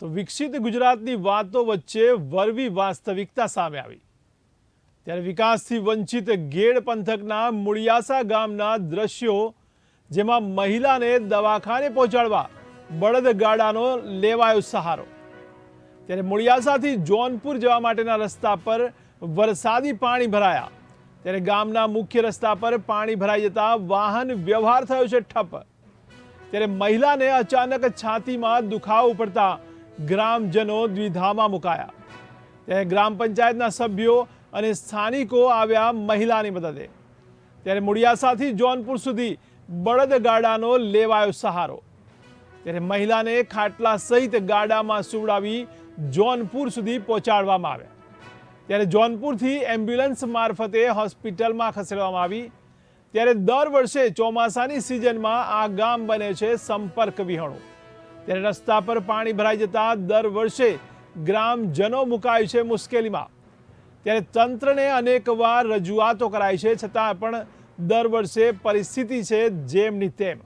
તો વિકસિત ગુજરાતની વાતો વચ્ચે વરવી વાસ્તવિકતા સામે આવી. ત્યારે વિકાસથી વંચિત ગેડ પંથકના મુળિયાસા ગામના દ્રશ્યો, જેમાં મહિલાને દવાખાને પહોંચાડવા બળદગાડાનો લેવાયો સહારો. ત્યારે મુળિયાસાથી જોનપુર જવા માટેના રસ્તા પર વરસાદી પાણી ભરાયા. ત્યારે ગામના મુખ્ય રસ્તા પર પાણી ભરાઈ જતા વાહન વ્યવહાર થયો છે ઠપ. ત્યારે મહિલાને અચાનક છાતીમાં દુખાવો પડતા ગ્રામજનો દ્વિધામાં મુકાયા. ત્યારે ગ્રામ પંચાયતના સભ્યો અને સ્થાનિકો આવ્યા મહિલાની મદદે. ત્યારે મુળિયાસાથી જોનપુર સુધી બળદગાડાનો લેવાયો સહારો. ત્યારે મહિલાને ખાટલા સહિત ગાડામાં સુવડાવી જોનપુર સુધી પહોંચાડવામાં આવ્યા. ત્યારે જોનપુરથી એમ્બ્યુલન્સ મારફતે હોસ્પિટલમાં ખસેડવામાં આવી. ત્યારે દર વર્ષે ચોમાસાની સિઝનમાં આ ગામ બને છે સંપર્ક વિહોણું. ત્યારે રસ્તા પર પાણી ભરાઈ જતા દર વર્ષે ગ્રામજનો મુકાય છે મુશ્કેલીમાં. ત્યારે તંત્રને અનેકવાર રજૂઆતો કરાઈ છે, છતાં પણ દર વર્ષે પરિસ્થિતિ છે જેમની તેમ.